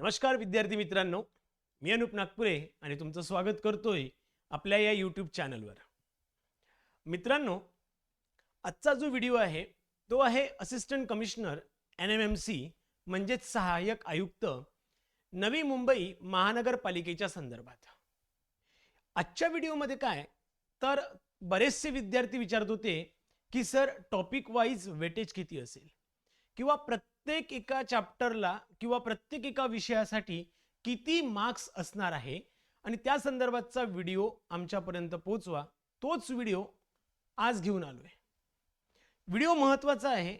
नमस्कार विद्यार्थी मित्रांनो मी अनुप नागपुरे आणि तुमचं स्वागत करतोय आपल्या या यूट्यूब चॅनलवर मित्रांनो आजचा जो व्हिडिओ आहे तो आहे assistant commissioner N M M C म्हणजेच सहाय्यक आयुक्त नवी मुंबई महानगरपालिकेच्या संदर्भात. आजच्या व्हिडिओमध्ये काय तर बरेचसे विद्यार्थी विचारत होते की सर टॉपिक वाईज वेटेज किती असेल? किंवा प्रत्येक प्रत्येक एका चॅप्टरला किंवा प्रत्येक एका विषयासाठी किती मार्क्स असणार आहे? आणि त्या संदर्भातचा व्हिडिओ आमच्यापर्यंत पोचवा तोच व्हिडिओ आज घेऊन आलोय. व्हिडिओ महत्त्वाचा आहे.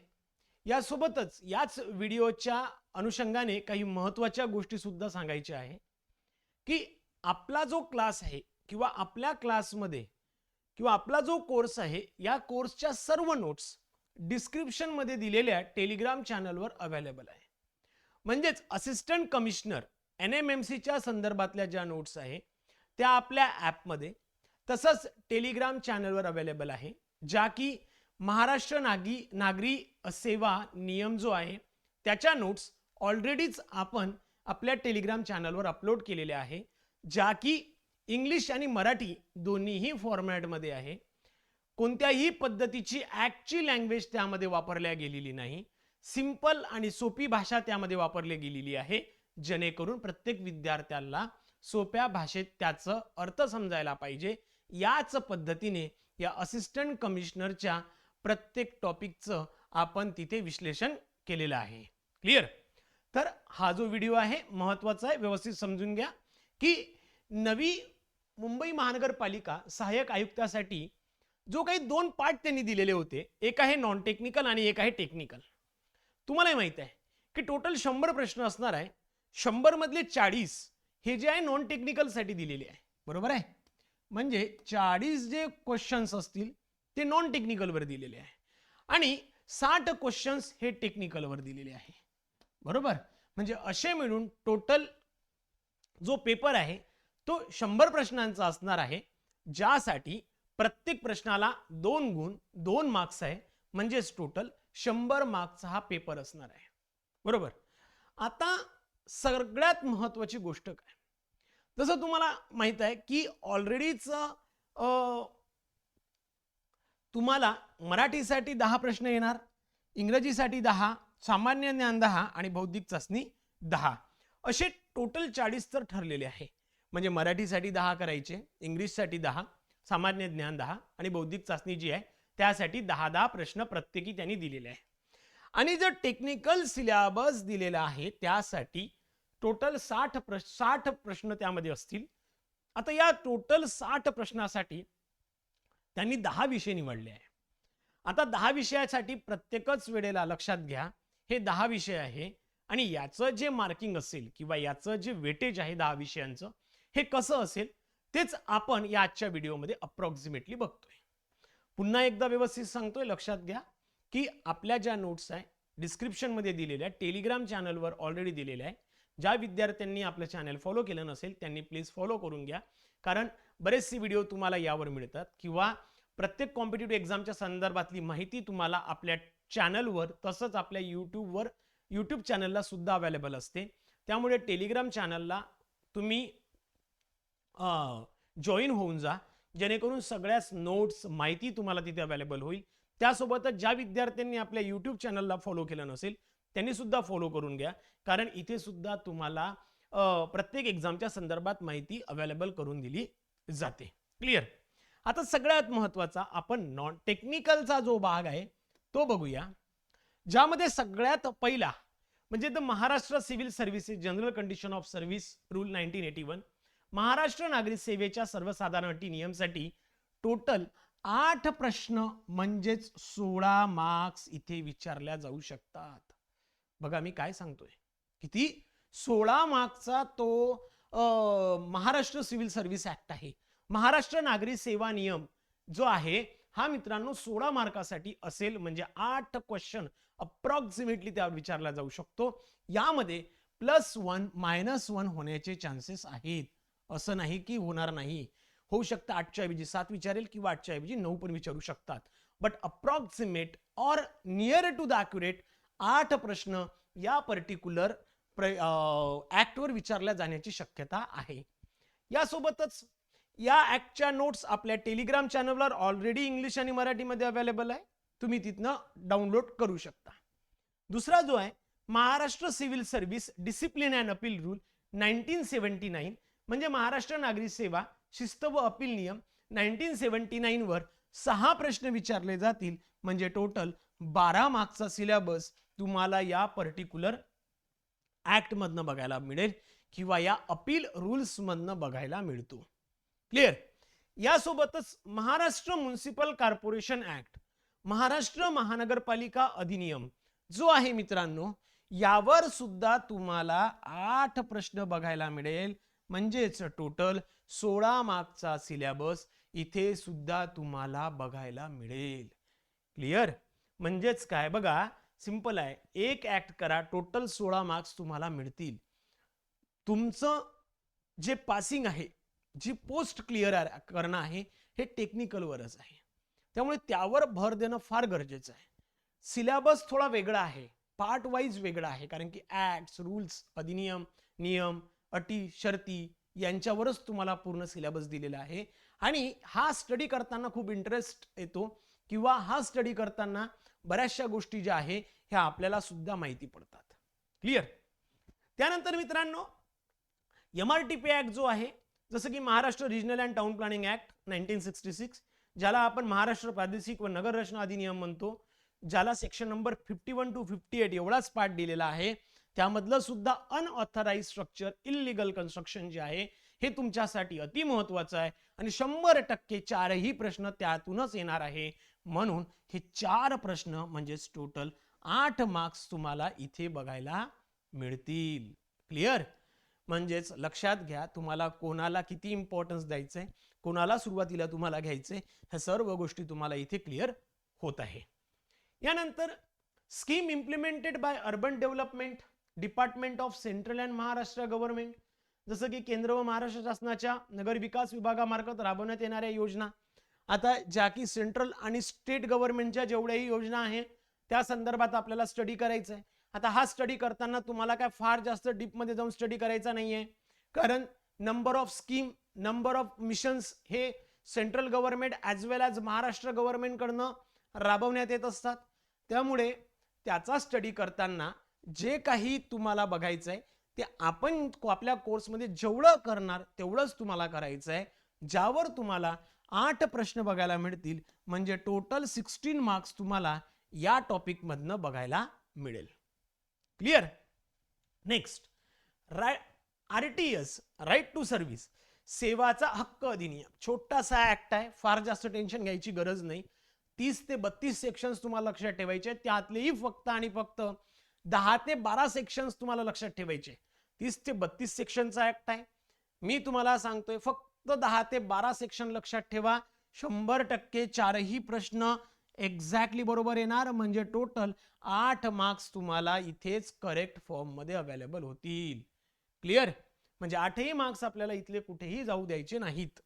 यासोबतच याच व्हिडिओच्या अनुषंगाने काही महत्त्वाच्या गोष्टी सुद्धा सांगायच्या आहे. की आपला जो क्लास आहे किंवा आपल्या क्लासमध्ये किंवा आपला जो कोर्स आहे या कोर्सच्या सर्व नोट्स डिस्क्रिप्शनमध्ये दिलेल्या टेलिग्राम चॅनलवर अवेलेबल आहे. म्हणजेच assistant commissioner N M M सीच्या संदर्भातल्या ज्या नोट्स आहे त्या आपल्या ॲपमध्ये तसंच टेलिग्राम चॅनलवर अवेलेबल आहे ज्या की महाराष्ट्र नागी नागरी सेवा नियम जो आहे त्याच्या नोट्स ऑलरेडीच आपण आपल्या टेलिग्राम चॅनलवर अपलोड केलेल्या आहे ज्या की इंग्लिश आणि मराठी दोन्हीही फॉर्मॅटमध्ये आहे. कोणत्याही पद्धतीची ॲक्टची लँग्वेज त्यामध्ये वापरल्या गेलेली नाही. सिंपल आणि सोपी भाषा त्यामध्ये वापरली गेलेली आहे. जेणेकरून प्रत्येक विद्यार्थ्याला सोप्या भाषेत त्याचं अर्थ समजायला पाहिजे. याच पद्धतीने या असिस्टंट कमिशनरच्या प्रत्येक टॉपिकचं आपण तिथे विश्लेषण केलेलं आहे. क्लिअर? तर हा जो व्हिडिओ आहे महत्त्वाचा आहे व्यवस्थित समजून घ्या की नवी मुंबई महानगरपालिका सहाय्यक आयुक्तासाठी जो काही दोन पार्ट त्यांनी दिलेले होते एक आहे नॉन टेक्निकल आणि एक आहे टेक्निकल तुम्हालाही माहीत आहे की टोटल शंभर प्रश्न असणार आहे. शंभर मधले चाळीस हे जे आहे नॉन टेक्निकलसाठी दिलेले आहे. बरोबर आहे? म्हणजे चाळीस जे क्वेश्चन्स असतील ते नॉन टेक्निकलवर दिलेले आहे. आणि साठ क्वेश्चन्स हे टेक्निकलवर दिलेले आहे. बरोबर? म्हणजे असे मिळून टोटल जो पेपर आहे तो शंभर प्रश्नांचा असणार आहे. ज्यासाठी प्रत्येक प्रश्नाला दोन गुण दोन मार्क्स आहे. म्हणजेच टोटल शंभर मार्क्सचा हा पेपर असणार आहे. बरोबर? आता सगळ्यात महत्वाची गोष्ट काय? जसं तुम्हाला माहीत आहे की ऑलरेडीच तुम्हाला मराठीसाठी दहा प्रश्न येणार इंग्रजीसाठी दहा सामान्य ज्ञान दहा आणि बौद्धिक चाचणी दहा. असे टोटल चाळीस तर ठरलेले आहे. म्हणजे मराठीसाठी दहा करायचे इंग्लिशसाठी दहा सामान्य ज्ञान दहा आणि बौद्धिक चाचणी जी आहे त्यासाठी दहा दहा प्रश्न प्रत्येकी त्यांनी दिलेले आहे आणि जर टेक्निकल सिलेबस दिलेला आहे त्यासाठी टोटल साठ प्र साठ प्रश्न त्यामध्ये असतील. आता या टोटल साठ प्रश्नासाठी त्यांनी दहा विषय निवडले आहे आता दहा विषयासाठी प्रत्येकच वेळेला लक्षात घ्या हे दहा विषय आहे आणि याचं जे मार्किंग असेल किंवा याचं जे वेटेज आहे दहा विषयांचं हे कसं असेल? तेच आपण या आजच्या व्हिडिओमध्ये अप्रॉक्सिमेटली बघतोय. पुन्हा एकदा व्यवस्थित सांगतोय लक्षात घ्या की आपल्या ज्या नोट्स आहे डिस्क्रिप्शनमध्ये दिलेल्या टेलिग्राम चॅनलवर ऑलरेडी दिलेल्या आहे ज्या विद्यार्थ्यांनी आपलं चॅनल फॉलो केलं नसेल त्यांनी प्लीज फॉलो करून घ्या. कारण बरेचसे व्हिडिओ तुम्हाला यावर मिळतात किंवा प्रत्येक कॉम्पिटेटिव्ह एक्झामच्या संदर्भातली माहिती तुम्हाला आपल्या चॅनलवर तसंच आपल्या यूट्यूबवर यूट्यूब चॅनलला सुद्धा अवेलेबल असते. त्यामुळे टेलिग्राम चॅनलला तुम्ही जॉईन होऊन जा. जेणेकरून सगळ्याच नोट्स माहिती तुम्हाला तिथे अवेलेबल होईल. त्यासोबतच ज्या विद्यार्थ्यांनी आपल्या यूट्यूब चॅनलला फॉलो केलं नसेल त्यांनी सुद्धा फॉलो करून घ्या. कारण इथे सुद्धा तुम्हाला प्रत्येक एक्झामच्या संदर्भात माहिती अवेलेबल करून दिली जाते. क्लिअर आता सगळ्यात महत्त्वाचा आपण नॉन टेक्निकलचा जो भाग आहे तो बघूया. ज्यामध्ये सगळ्यात पहिला म्हणजे the Maharashtra civil services general condition of service rule nineteen eighty one Maharashtra नागरी सेवेच्या सर्वसाधारण अटी नियमसाठी टोटल आठ प्रश्न म्हणजेच सोळा मार्क्स इथे विचारल्या जाऊ शकतात. बघा मी काय सांगतोय? किती? सोळा मार्क्सचा तो महाराष्ट्र सिव्हिल सर्व्हिस ऍक्ट आहे. महाराष्ट्र नागरी सेवा नियम जो आहे हा मित्रांनो सोळा मार्कासाठी असेल म्हणजे आठ क्वेश्चन अप्रॉक्सिमेटली त्यावर विचारला जाऊ शकतो. यामध्ये प्लस वन मायनस वन होण्याचे चान्सेस आहेत. असं नाही की होणार नाही. होऊ शकतं आठच्या ऐवजी सात विचारेल किंवा आठच्या ऐवजी नऊ पण विचारू शकतात. But approximate or near to the accurate आठ प्रश्न या पर्टिक्युलर ऍक्टवर विचारल्या जाण्याची शक्यता आहे. यासोबतच या ऍक्टच्या नोट्स आपल्या टेलिग्राम चॅनलवर ऑलरेडी इंग्लिश आणि मराठीमध्ये अवेलेबल आहे. तुम्ही तिथनं डाउनलोड करू शकता. दुसरा जो आहे Maharashtra civil service discipline and appeal rule nineteen seventy nine म्हणजे महाराष्ट्र नागरी सेवा शिस्त व अपील नियम नाईन्टीन सेवन्टी नाईनवर सहा प्रश्न विचारले जातील. म्हणजे टोटल बारा मार्क्सचा सिलेबस तुम्हाला या पर्टिक्युलर ॲक्टमधनं बघायला मिळेल किंवा या अपील रूल्समधनं बघायला मिळतो. क्लिअर यासोबतच Maharashtra municipal corporation act Maharashtra महानगरपालिका अधिनियम जो आहे मित्रांनो यावर सुद्धा तुम्हाला आठ प्रश्न बघायला मिळेल. म्हणजेच टोटल सोळा मार्कचा सिलेबस इथे सुद्धा तुम्हाला बघायला मिळेल. क्लिअर म्हणजेच काय? बघा सिंपल आहे. एक ऍक्ट करा टोटल सोळा मार्क्स तुम्हाला मिळतील. तुमचं जे पासिंग आहे जी पोस्ट क्लिअर करणं आहे हे टेक्निकलवरच आहे. त्यामुळे त्यावर भर देणं फार गरजेचं आहे. सिलेबस थोडा वेगळा आहे. पार्ट वाईज वेगळा आहे. कारण की ऍक्ट्स रूल्स अधिनियम नियम अटी शर्ती यांच्यावरच तुम्हाला पूर्ण सिलेबस दिलेला आहे. आणि हा स्टडी करताना खूप इंटरेस्ट येतो किंवा हा स्टडी करताना बऱ्याचशा गोष्टी ज्या आहे ह्या आपल्याला सुद्धा माहिती पडतात. क्लिअर त्यानंतर मित्रांनो M R T P act जो आहे जसं की Maharashtra regional and town planning act nineteen sixty six ज्याला आपण महाराष्ट्र प्रादेशिक व नगर रचना अधिनियम म्हणतो ज्याला section number fifty one to fifty eight एवढाच पार्ट दिलेला आहे. त्यामधलं सुद्धा अनऑथराईज स्ट्रक्चर इलिगल कन्स्ट्रक्शन जे आहे हे तुमच्यासाठी अति महत्वाचं आहे. आणि शंभर टक्के चारही प्रश्न त्यातूनच येणार आहे. म्हणून हे चार प्रश्न म्हणजेच टोटल आठ मार्क्स तुम्हाला इथे बघायला मिळतील. क्लिअर म्हणजेच लक्षात घ्या तुम्हाला कोणाला किती इम्पॉर्टन्स द्यायचंय कोणाला सुरुवातीला तुम्हाला घ्यायचंय ह्या सर्व गोष्टी तुम्हाला इथे क्लिअर होत आहे. यानंतर scheme implemented by urban development department of central and Maharashtra government जसं की केंद्र व महाराष्ट्र शासनाच्या नगर विकास विभागामार्फत राबवण्यात येणाऱ्या योजना. आता ज्या की सेंट्रल आणि स्टेट गव्हर्नमेंटच्या जेवढ्याही योजना आहे त्या संदर्भात आपल्याला स्टडी करायचं आहे आता हा स्टडी करताना तुम्हाला काय फार जास्त डीपमध्ये जाऊन स्टडी करायचा नाहीये. कारण number of scheme number of missions हे central government as well as Maharashtra गव्हर्नमेंटकडनं राबवण्यात येत असतात. त्यामुळे त्याचा स्टडी करताना जे काही तुम्हाला बघायचं आहे ते आपण आपल्या कोर्समध्ये जेवढं करणार तेवढंच तुम्हाला करायचं आहे ज्यावर तुम्हाला आठ प्रश्न बघायला मिळतील म्हणजे टोटल सिक्स्टीन मार्क्स तुम्हाला या टॉपिकमधनं बघायला मिळेल. Clear next Rai R T S right to service सेवाचा हक्क अधिनियम. छोटासा ऍक्ट आहे फार जास्त टेन्शन घ्यायची गरज नाही. तीस ते बत्तीस सेक्शन्स तुम्हाला लक्षात ठेवायचे त्यातलेही फक्त आणि फक्त दहा ते बारा सेक्शन्स तुम्हाला लक्षात ठेवायचे. तीस ते बत्तीस सेक्शनचा ऍक्ट आहे. मी तुम्हाला सांगतोय फक्त दहा ते बारा सेक्शन लक्षात ठेवा. शंभर टक्के चारही प्रश्न एक्झॅक्टली बरोबर येणार म्हणजे टोटल आठ मार्क्स तुम्हाला इथेच करेक्ट फॉर्ममध्ये अवेलेबल होतील. क्लिअर म्हणजे आठही मार्क्स आपल्याला इथले कुठेही जाऊ द्यायचे नाहीत.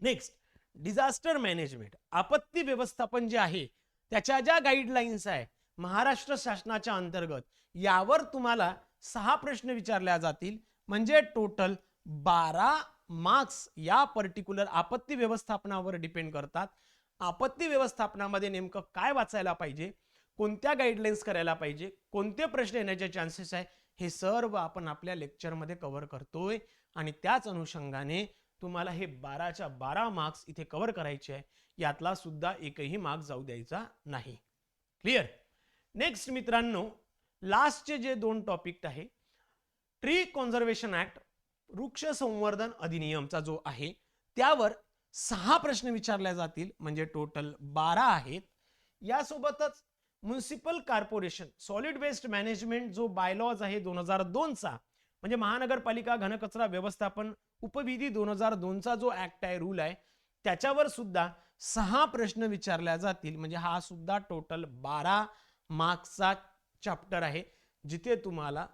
नेक्स्ट डिझास्टर मॅनेजमेंट आपत्ती व्यवस्थापन जे आहे त्याच्या ज्या गाईडलाईन्स आहे महाराष्ट्र शासनाच्या अंतर्गत यावर तुम्हाला सहा प्रश्न विचारल्या जातील. म्हणजे टोटल बारा मार्क्स या पर्टिक्युलर आपत्ती व्यवस्थापनावर डिपेंड करतात. आपत्ती व्यवस्थापनामध्ये नेमकं काय वाचायला पाहिजे? कोणत्या गाईडलाईन्स करायला पाहिजे? कोणते प्रश्न येण्याचे चान्सेस आहे? हे सर्व आपण आपल्या लेक्चरमध्ये कव्हर करतोय. आणि त्याच अनुषंगाने तुम्हाला हे बाराच्या बारा मार्क्स इथे कव्हर करायचे आहे. यातला सुद्धा एकही मार्क्स जाऊ द्यायचा नाही. क्लिअर नेक्स्ट मित्रांनो लास्टचे जे दोन टॉपिक आहे ट्री कॉन्झर्वेशन ऍक्ट वृक्ष संवर्धन अधिनियमचा जो आहे त्यावर सहा प्रश्न विचारले जातील म्हणजे टोटल बारा आहेत. यासोबतच municipal corporation solid waste management जो बायलॉज आहे दोन हजार दोनचा म्हणजे महानगरपालिका घनकचरा व्यवस्थापन उपविधी दोन हजार दोनचा जो ऍक्ट आहे रूल आहे त्याच्यावर सुद्धा सहा प्रश्न विचारल्या जातील म्हणजे हा सुद्धा टोटल बारा मागचा चॅप्टर आहे जिथे तुम्हाला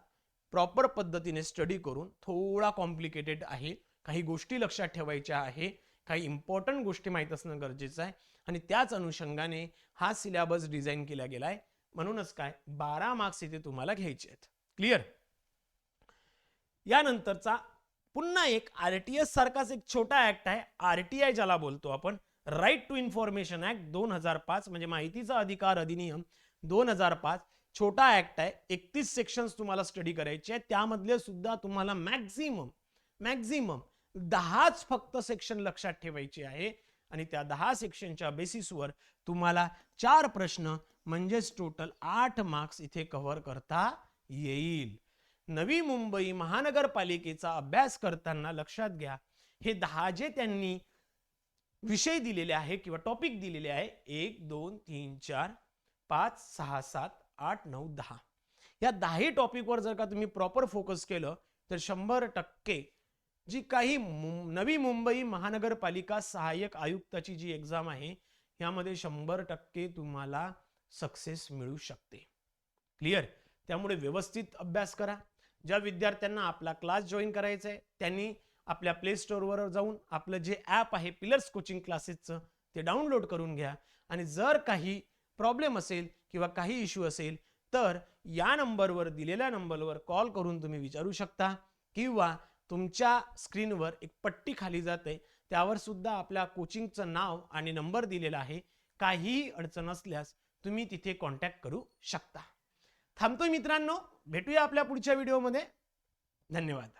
प्रॉपर पद्धतीने स्टडी करून थोडा कॉम्प्लिकेटेड आहे. काही गोष्टी लक्षात ठेवायच्या आहे काही इम्पॉर्टंट गोष्टी माहीत असणं गरजेचं आहे. आणि त्याच अनुषंगाने हा सिलेबस डिझाईन केला गेलाय. म्हणूनच काय बारा मार्क्स इथे तुम्हाला घ्यायचे आहेत. क्लिअर यानंतरचा पुन्हा एक आर टी एस सारखाच एक छोटा ऍक्ट आहे. आर टी आय ज्याला बोलतो आपण. राईट टू इन्फॉर्मेशन ऍक्ट दोन हजार पाच म्हणजे माहितीचा अधिकार अधिनियम. दोन हजार पाच छोटा ऍक्ट आहे. एकतीस सेक्शन्स तुम्हाला स्टडी करायचे आहेत. त्यामधले सुद्धा तुम्हाला मॅक्झिमम मॅक्झिमम दहाच फक्त सेक्शन लक्षात ठेवायचे आहे. आणि त्या दहा सेक्शनच्या बेसिसवर तुम्हाला चार प्रश्न म्हणजेच टोटल आठ मार्क्स इथे कव्हर करता येईल. नवी मुंबई महानगरपालिकेचा अभ्यास करताना लक्षात घ्या. हे दहा जे त्यांनी विषय दिलेले आहे किंवा टॉपिक दिलेले आहे. एक दोन तीन चार पाच सहा सात आठ नऊ दहा. या दहाही टॉपिकवर जर का तुम्ही प्रॉपर फोकस केलं तर शंभर टक्के जी काही नवी मुंबई महानगरपालिका सहाय्यक आयुक्ताची जी एक्झाम आहे यामध्ये शंभर टक्के तुम्हाला सक्सेस मिळू शकते. क्लिअर? त्यामुळे व्यवस्थित अभ्यास करा. ज्या विद्यार्थ्यांना आपला क्लास जॉईन करायचा आहे त्यांनी आपल्या प्ले स्टोअरवर जाऊन आपलं जे ॲप आहे पिलर्स कोचिंग क्लासेसचं ते डाउनलोड करून घ्या. आणि जर काही प्रॉब्लेम असेल किंवा काही इश्यू असेल तर या नंबरवर दिलेल्या नंबरवर कॉल करून तुम्ही विचारू शकता किंवा तुमच्या स्क्रीनवर एक पट्टी खाली जाते. त्यावर सुद्धा आपल्या कोचिंगचं नाव आणि नंबर दिलेला आहे. काहीही अडचण असल्यास तुम्ही तिथे कॉन्टॅक्ट करू शकता. थांबतोय मित्रांनो. भेटूया आपल्या पुढच्या व्हिडिओमध्ये धन्यवाद.